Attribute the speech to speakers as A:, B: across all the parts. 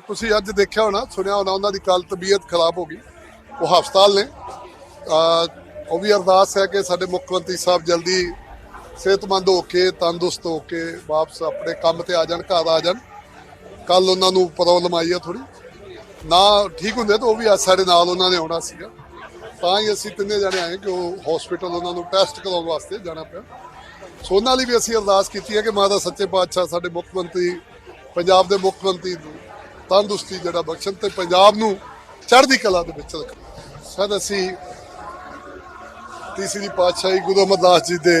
A: ਤੁਸੀਂ ਅੱਜ ਦੇਖਿਆ ਹੋਣਾ, ਸੁਣਿਆ ਹੋਣਾ, ਉਹਨਾਂ ਦੀ ਕੱਲ ਤਬੀਅਤ ਖਰਾਬ ਹੋ ਗਈ। ਉਹ ਹਸਪਤਾਲ ਨੇ। ਉਹ ਵੀ ਅਰਦਾਸ ਹੈ ਕਿ ਸਾਡੇ ਮੁੱਖ ਮੰਤਰੀ ਸਾਹਿਬ ਜਲਦੀ ਸਿਹਤਮੰਦ ਹੋ ਕੇ, ਤੰਦਰੁਸਤ ਹੋ ਕੇ ਵਾਪਸ ਆਪਣੇ ਕੰਮ ਤੇ ਆ ਜਾਣ, ਘਰ ਆ ਜਾਣ। ਕੱਲ ਉਹਨਾਂ ਨੂੰ ਪ੍ਰੋਬਲਮ ਆਈ ਆ ਥੋੜੀ ਨਾ ਠੀਕ ਹੁੰਦੇ ਤਾਂ ਉਹ ਵੀ ਅੱਜ ਸਾਡੇ ਨਾਲ ਉਹਨਾਂ ਨੇ ਆਉਣਾ ਸੀਗਾ। ਤਾਂ ਹੀ ਅਸੀਂ ਤਿੰਨੇ ਜਣੇ ਆਏ ਕਿ ਉਹ ਹਸਪੀਟਲ ਉਹਨਾਂ ਨੂੰ ਟੈਸਟ ਕਰਾਉਣ ਵਾਸਤੇ ਜਾਣਾ ਪਿਆ। ਸੋ ਉਹਨਾਂ ਲਈ ਵੀ ਅਸੀਂ ਅਰਦਾਸ ਕੀਤੀ ਹੈ ਕਿ ਮਾਤਾ ਸੱਚੇ ਪਾਤਸ਼ਾਹ ਸਾਡੇ ਮੁੱਖ ਮੰਤਰੀ, ਪੰਜਾਬ ਦੇ ਮੁੱਖ ਮੰਤਰੀ ਤੰਦਰੁਸਤੀ ਜਿਹੜਾ ਬਖਸ਼ਣ ਤੇ ਪੰਜਾਬ ਨੂੰ ਚੜ੍ਹਦੀ ਕਲਾ ਦੇ ਵਿੱਚ ਰੱਖਣ। ਸਦ ਅਸੀਂ ਤੀਸਰੀ ਪਾਤਸ਼ਾਹੀ ਗੁਰੂ ਅਮਰਦਾਸ ਜੀ ਦੇ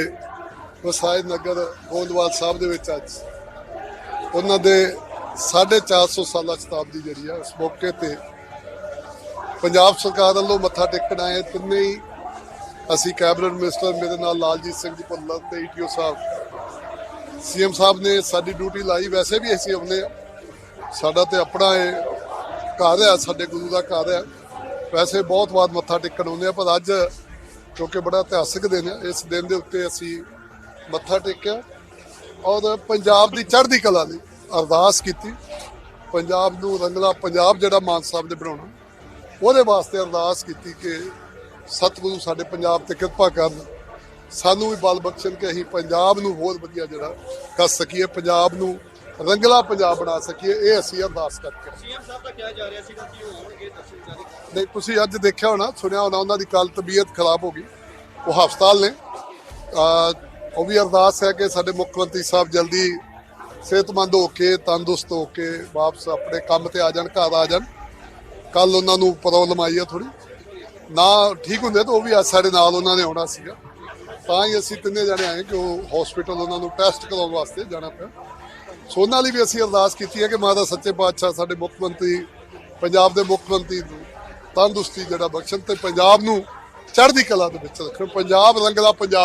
A: ਵਸਾਇ ਨਗਰ ਗੋਂਦਵਾਲ ਸਾਹਿਬ ਦੇ ਵਿੱਚ ਅੱਜ ਉਹਨਾਂ ਦੇ 450 ਸਾਲਾ ਸ਼ਤਾਬਦੀ ਜਿਹੜੀ ਆ, ਉਸ ਮੌਕੇ ਤੇ ਪੰਜਾਬ ਸਰਕਾਰ ਵੱਲੋਂ ਮੱਥਾ ਟੇਕਣ ਆਏ ਤਿੰਨੇ ਹੀ ਅਸੀਂ ਕੈਬਨਿਟ ਮਿਨਿਸਟਰ ਮੇਰੇ ਨਾਲ ਲਾਲਜੀਤ ਸਿੰਘ ਜੀ ਭੁੱਲਰ ਤੇ ਈਟੀਓ ਸਾਹਿਬ। ਸੀਐਮ ਸਾਹਿਬ ਨੇ ਸਾਡੀ ਡਿਊਟੀ ਲਾਈ। ਵੈਸੇ ਵੀ ਅਸੀਂ ਆਉਂਦੇ ਆ। ਸਾਡਾ ਤੇ ਆਪਣਾ ਇਹ ਘਰ ਹੈ, ਸਾਡੇ ਗੁਰੂ ਦਾ ਘਰ ਹੈ। ਵੈਸੇ ਬਹੁਤ ਵਾਰ ਮੱਥਾ ਟੇਕਣ ਆਉਂਦੇ ਆ ਪਰ ਅੱਜ ਕਿਉਂਕਿ ਬੜਾ ਇਤਿਹਾਸਿਕ ਦਿਨ ਹੈ, ਇਸ ਦਿਨ ਦੇ ਉੱਤੇ ਅਸੀਂ ਮੱਥਾ ਟੇਕਿਆ ਔਰ ਪੰਜਾਬ ਦੀ ਚੜ੍ਹਦੀ ਕਲਾ ਲਈ ਅਰਦਾਸ ਕੀਤੀ। ਪੰਜਾਬ ਨੂੰ ਰੰਗਲਾ ਪੰਜਾਬ ਜਿਹੜਾ ਮਾਨ ਸਾਹਿਬ ਨੇ ਬਣਾਉਣਾ, ਉਹਦੇ ਵਾਸਤੇ ਅਰਦਾਸ ਕੀਤੀ ਕਿ ਸਤਿਗੁਰੂ ਸਾਡੇ ਪੰਜਾਬ ਤੇ ਕਿਰਪਾ ਕਰਨ। ਸਾਨੂੰ ਵੀ ਬਲ ਬਖਸ਼ਣ ਕਿ ਅਸੀਂ ਪੰਜਾਬ ਨੂੰ ਹੋਰ ਵਧੀਆ ਜਿਹੜਾ ਕਰ ਸਕੀਏ, ਪੰਜਾਬ ਨੂੰ ਰੰਗਲਾ ਪੰਜਾਬ ਬਣਾ ਸਕੀਏ ਇਹ ਅਸੀਂ ਅਰਦਾਸ ਕਰਕੇ।
B: ਸੀਐਮ ਸਾਹਿਬ ਦਾ ਕਿਹਾ ਜਾ ਰਿਹਾ ਸੀਗਾ ਕਿ ਉਹ ਆਉਣਗੇ ਦਰਸ਼ਨ ਕਰਾਂਗੇ
A: ਨਹੀਂ ਤੁਸੀਂ ਅੱਜ ਦੇਖਿਆ ਹੋਣਾ ਸੁਣਿਆ ਹੋਣਾ ਉਹਨਾਂ ਦੀ ਕੱਲ ਤਬੀਅਤ ਖਰਾਬ ਹੋ ਗਈ। ਉਹ ਹਸਪਤਾਲ ਨੇ। ਉਹ ਵੀ ਅਰਦਾਸ ਹੈ ਕਿ ਸਾਡੇ ਮੁੱਖ ਮੰਤਰੀ ਸਾਹਿਬ ਜਲਦੀ ਸਿਹਤਮੰਦ ਹੋ ਕੇ ਤੰਦਰੁਸਤ ਹੋ ਕੇ ਵਾਪਸ ਆਪਣੇ ਕੰਮ ਤੇ ਆ ਜਾਣ ਘਰ ਆ ਜਾਣ। ਕੱਲ ਉਹਨਾਂ ਨੂੰ ਪ੍ਰੋਬਲਮ ਆਈ ਆ ਥੋੜੀ ਨਾ ਠੀਕ ਹੁੰਦੇ ਤਾਂ ਉਹ ਵੀ ਅੱਜ ਸਾਡੇ ਨਾਲ ਉਹਨਾਂ ਨੇ ਆਉਣਾ ਸੀਗਾ। ਤਾਂ ਹੀ ਅਸੀਂ ਤਿੰਨੇ ਜਣੇ ਆਏ ਕਿ ਉਹ ਹਸਪੀਟਲ ਉਹਨਾਂ ਨੂੰ ਟੈਸਟ ਕਰਾਉਣ ਵਾਸਤੇ ਜਾਣਾ ਪਿਆ। ਸੋ ਉਹਨਾਂ ਲਈ ਵੀ ਅਸੀਂ ਅਰਦਾਸ ਕੀਤੀ ਹੈ ਕਿ ਮਾਤਾ ਸੱਚੇ ਪਾਤਸ਼ਾਹ ਸਾਡੇ ਮੁੱਖ ਮੰਤਰੀ, ਪੰਜਾਬ ਦੇ ਮੁੱਖ ਮੰਤਰੀ ਨੂੰ ਤੰਦਰੁਸਤੀ ਜਿਹੜਾ ਬਖਸ਼ਣ ਤੇ ਪੰਜਾਬ ਨੂੰ ਚੜ੍ਹਦੀ ਕਲਾ ਦੇ ਵਿੱਚ ਰੱਖਣ। ਪੰਜਾਬ ਰੰਗਲਾ ਪੰਜਾਬ